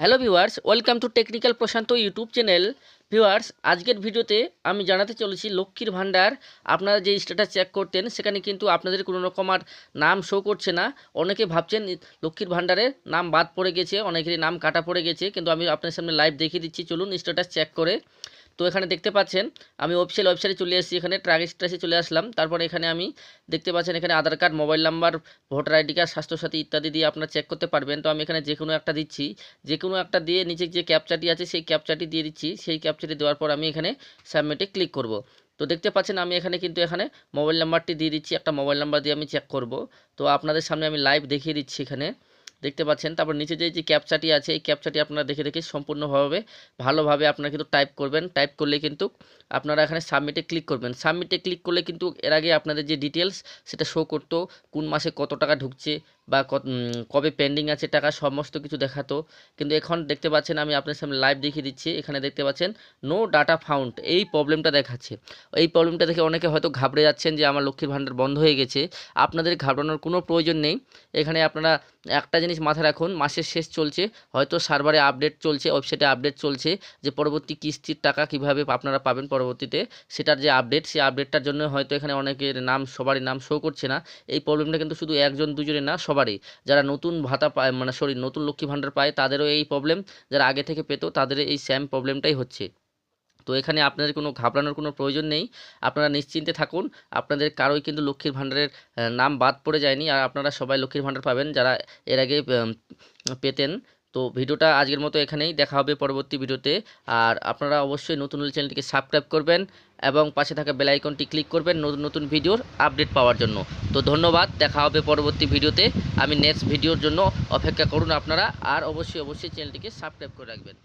Hello viewers welcome to technical Prashant YouTube channel viewers আজকের ভিডিওতে আমি জানাতে চলেছি লক্ষ্মীর ভাণ্ডার। আপনারা যে স্ট্যাটাস চেক করতেন, সেখানে কিন্তু আপনাদের কোনো রকম আর নাম শো করছে না। অনেকে ভাবছেন লক্ষ্মীর ভাণ্ডারের নাম বাদ পড়ে গেছে, অনেকেরই নাম কাটা পড়ে গেছে, কিন্তু আমি আপনার সামনে লাইভ দেখিয়ে দিচ্ছি। চলুন স্ট্যাটাস চেক করে। তো এখানে দেখতে পাচ্ছেন, আমি অফিসিয়াল ওয়েবসাইটে চলে এসেছি, এখানে ট্র্যাক স্ট্যাটাসে চলে আসলাম। তারপর এখানে আমি দেখতে পাচ্ছেন, এখানে Aadhaar card mobile number voter ID card Swasthyasathi ইত্যাদি দিয়ে আপনারা চেক করতে পারবেন। তো আমি এখানে যে কোনো একটা দিচ্ছি যে কোনো একটা দিয়ে নিচে যে ক্যাপচাটি আছে, সেই ক্যাপচাটি দিয়ে দিচ্ছি। সেই ক্যাপচাটি দেওয়ার পর আমি এখানে সাবমিটে ক্লিক করব। তো দেখতে পাচ্ছেন, আমি এখানে কিন্তু এখানে মোবাইল নাম্বারটি দিয়ে দিচ্ছি, একটা মোবাইল নাম্বার দিয়ে আমি চেক করব। তো আপনাদের সামনে আমি লাইভ দেখিয়ে দিচ্ছি এখানে। দেখতে পাচ্ছেন। তারপর নিচে যে যে ক্যাপচাটি আছে, এই ক্যাপচাটি আপনারা দেখে দেখে সম্পূর্ণভাবে, ভালোভাবে আপনারা কিন্তু টাইপ করবেন। টাইপ করলে কিন্তু আপনারা এখানে সাবমিটে ক্লিক করবেন। সাবমিটে ক্লিক করলে কিন্তু এর আগে আপনাদের যে ডিটেলস সেটা শো করতো কোন মাসে কত টাকা ঢুকছে বা কবে পেন্ডিং আছে টাকা, সমস্ত কিছু দেখাতো। কিন্তু এখন দেখতে পাচ্ছেন, আমি আপনার সামনে লাইভ দেখিয়ে দিচ্ছি। এখানে দেখতে পাচ্ছেন নো ডাটা ফাউন্ড এই প্রবলেমটা দেখাচ্ছে। এই প্রবলেমটা দেখে অনেকে হয়তো ঘাবড়ে যাচ্ছেন যে আমার লক্ষ্মীর ভাণ্ডার বন্ধ হয়ে গেছে। আপনাদের ঘাবড়ানোর কোনো প্রয়োজন নেই। এখানে আপনারা একটা জিনিস মাথায় রাখুন, মাসের শেষ চলছে। হয়তো সার্ভারে আপডেট চলছে ওয়েবসাইটে আপডেট চলছে যে পরবর্তী কিস্তির টাকা কীভাবে আপনারা পাবেন পরবর্তীতে। সেটার যে আপডেট সেই আপডেটটার জন্য হয়তো এখানে অনেকের নাম, সবারই নাম শো করছে না। এই প্রবলেমটা কিন্তু শুধু একজন, দুজনের না সবারই। যারা নতুন ভাতা পায় মানে সরি নতুন লক্ষ্মী ভাণ্ডার পায়, তাদেরও এই প্রবলেম যারা আগে থেকে পেতো, তাদের এই স্যাম প্রবলেমটাই হচ্ছে। তো এখানে আপনাদের কোনো ঘাবড়ানোর কোনো প্রয়োজন নেই। আপনারা নিশ্চিন্তে থাকুন। আপনাদের কারোই কিন্তু লক্ষ্মীর ভাণ্ডারের নাম বাদ পড়ে যায়নি। আর আপনারা সবাই লক্ষ্মীর ভাণ্ডার পাবেন। যারা এর আগে পেতেন তো ভিডিওটা আজকের মতো এখানেই। দেখা হবে পরবর্তী ভিডিওতে। আর আপনারা অবশ্যই নতুন চ্যানেলটিকে সাবস্ক্রাইব করবেন এবং পাশে থাকা বেলাইকনটি ক্লিক করবেন নতুন নতুন ভিডিওর আপডেট পাওয়ার জন্য। তো ধন্যবাদ। দেখা হবে পরবর্তী ভিডিওতে। আমি নেক্সট ভিডিওর জন্য অপেক্ষা করুন আপনারা। আর অবশ্যই অবশ্যই চ্যানেলটিকে সাবস্ক্রাইব করে রাখবেন।